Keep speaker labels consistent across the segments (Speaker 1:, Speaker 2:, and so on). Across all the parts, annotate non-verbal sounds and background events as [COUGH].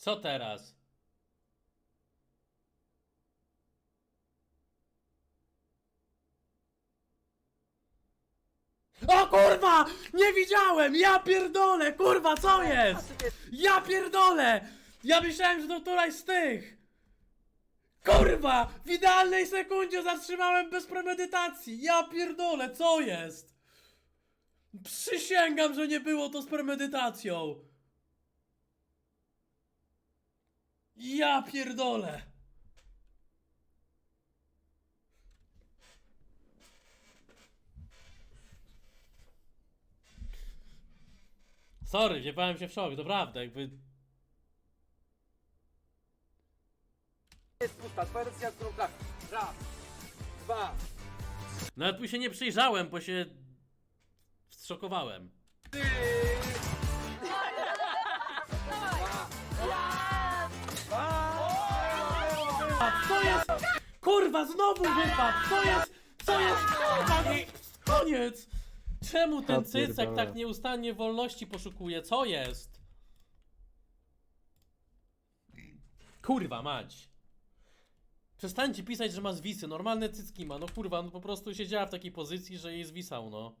Speaker 1: Co teraz? O kurwa! Nie widziałem! Ja pierdolę! Kurwa, co jest? Ja pierdolę! Ja myślałem, że to któraś z tych! Kurwa! W idealnej sekundzie zatrzymałem bez premedytacji! Ja pierdolę, co jest? Przysięgam, że nie było to z premedytacją! Ja pierdolę! Sorry, wjebałem się w szok, naprawdę, jakby...
Speaker 2: Jest pusta, wersja którą trafisz. Raz, dwa,
Speaker 1: Nawet mu się nie przyjrzałem, bo się... Zszokowałem.
Speaker 2: trzy.
Speaker 1: Co jest? Kurwa, znowu wypadł! Co jest? Co jest? Kurwa, no, koniec! Czemu ten cycek tak nieustannie wolności poszukuje? Co jest? Kurwa, mać. Przestańcie pisać, że ma zwisy. Normalne cycki ma. No kurwa, no po prostu siedziała w takiej pozycji, że jej zwisał, no.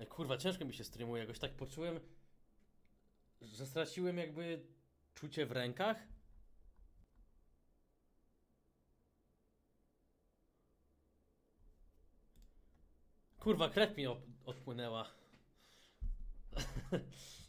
Speaker 1: Ej, Kurwa, ciężko mi się streamuje. Jakoś tak poczułem, że straciłem jakby czucie w rękach. Kurwa, krew mi odpłynęła. [LAUGHS]